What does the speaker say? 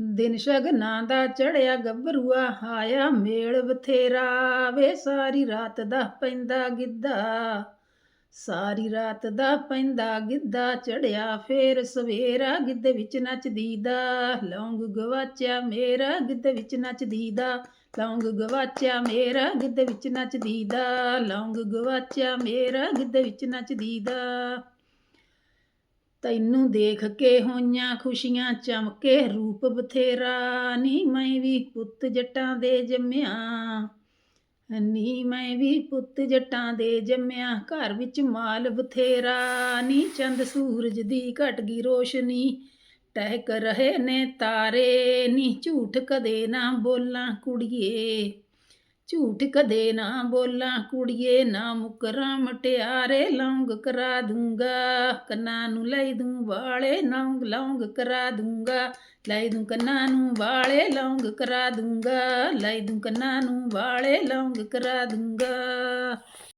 ਦਿਨ ਸ਼ਗਨਾਂ ਦਾ ਚੜਿਆ ਗੱਭਰੂਆ ਹਾਇਆ ਮੇਲ ਬਥੇਰਾ, ਵੇ ਸਾਰੀ ਰਾਤ ਦਾ ਪੈਂਦਾ ਗਿੱਧਾ। ਸਾਰੀ ਰਾਤ ਦਾ ਪੈਂਦਾ ਗਿੱਧਾ, ਚੜਿਆ ਫੇਰ ਸਵੇਰਾ ਗਿੱਧੇ ਵਿੱਚ ਨੱਚਦੀ ਦਾ। ਲੌਂਗ ਗਵਾਚਿਆ ਮੇਰਾ ਗਿੱਧੇ ਵਿੱਚ ਨੱਚਦੀ ਦਾ। ਲੌਂਗ ਗਵਾਚਿਆ ਮੇਰਾ ਗਿੱਧੇ ਵਿੱਚ ਨੱਚਦੀ ਦਾ। ਲੌਂਗ ਗਵਾਚਿਆ ਮੇਰਾ ਗਿੱਧੇ ਵਿੱਚ ਨੱਚਦੀ ਦਾ। ਤੈਨੂੰ ਦੇਖ ਕੇ ਹੋਈਆਂ ਖੁਸ਼ੀਆਂ ਚਮਕੇ, ਰੂਪ ਬਥੇਰਾ। ਨੀ ਮੈਂ ਵੀ ਪੁੱਤ ਜੱਟਾਂ ਦੇ ਜੰਮਿਆ। ਨੀ ਮੈਂ ਵੀ ਪੁੱਤ ਜੱਟਾਂ ਦੇ ਜੰਮਿਆ। ਘਰ ਵਿੱਚ ਮਾਲ ਬਥੇਰਾ। ਨੀ ਚੰਦ ਸੂਰਜ ਦੀ ਘਟ ਗਈ ਰੋਸ਼ਨੀ। ਟਹਿਕ ਰਹੇ ਨੇ ਤਾਰੇ। ਨੀ ਝੂਠ ਕਦੇ ਨਾ ਬੋਲਾਂ ਕੁੜੀਏ। ਝੂਠ ਕਦੇ ਨਾ ਬੋਲਾਂ, ਕੁੜੀਏ ਨਾ ਮੁਕਰਾਂ, ਮਟਿਆਰੇ ਲੌਂਗ ਕਰਾ ਦੂੰਗਾ। ਕੰਨਾਂ ਨੂੰ ਲੈ ਦੂੰ ਵਾਲੇ, ਲੌਂਗ ਲੌਂਗ ਕਰਾ ਦੂੰਗਾ। ਲੈ ਦੂੰ ਕੰਨਾਂ ਨੂੰ ਵਾਲੇ, ਲੌਂਗ ਕਰਾ ਦੂੰਗਾ। ਲੈ ਦੂੰ ਕੰਨਾਂ ਨੂੰ ਵਾਲੇ, ਲੌਂਗ ਕਰਾ ਦੂੰਗਾ।